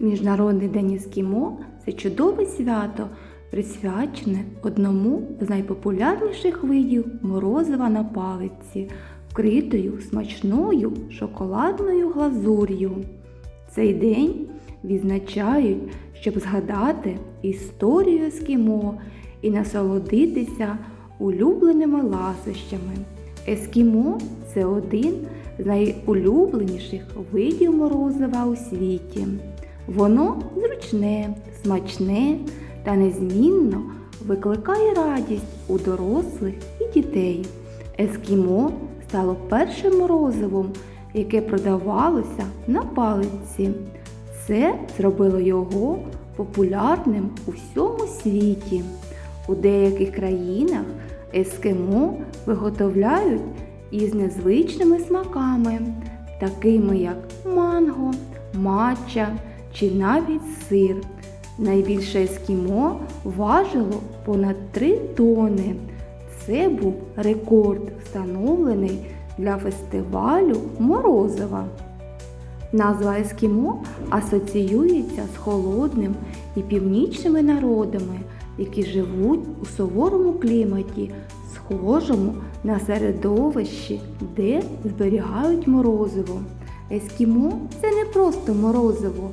Міжнародний день ескімо це чудове свято, присвячене одному з найпопулярніших видів морозива на палиці, вкритою смачною шоколадною глазур'ю. Цей день відзначають, щоб згадати історію ескімо і насолодитися улюбленими ласощами. Ескімо це один з найулюбленіших видів морозива у світі. Воно зручне, смачне та незмінно викликає радість у дорослих і дітей. Ескімо стало першим морозивом, яке продавалося на палиці. Це зробило його популярним у всьому світі. У деяких країнах ескимо виготовляють із незвичними смаками, такими як манго, матча чи навіть сир. Найбільше ескімо важило понад 3 тони. Це був рекорд, встановлений для фестивалю Морозова. Назва Ескімо асоціюється з холодним і північними народами, які живуть у суворому кліматі, схожому на середовище, де зберігають морозиво. Ескімо це не просто морозиво,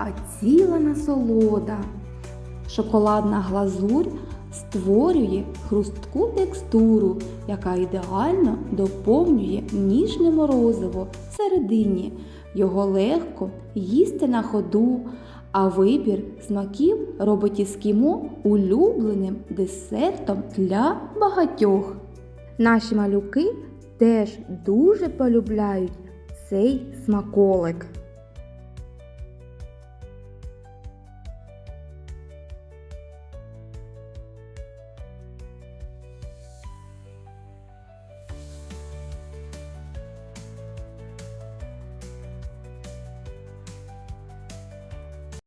а ціла насолода. Шоколадна глазурь створює хрустку текстуру, яка ідеально доповнює ніжне морозиво всередині. Його легко їсти на ходу, а вибір смаків робить ескімо улюбленим десертом для багатьох. Наші малюки теж дуже полюбляють цей смаколик.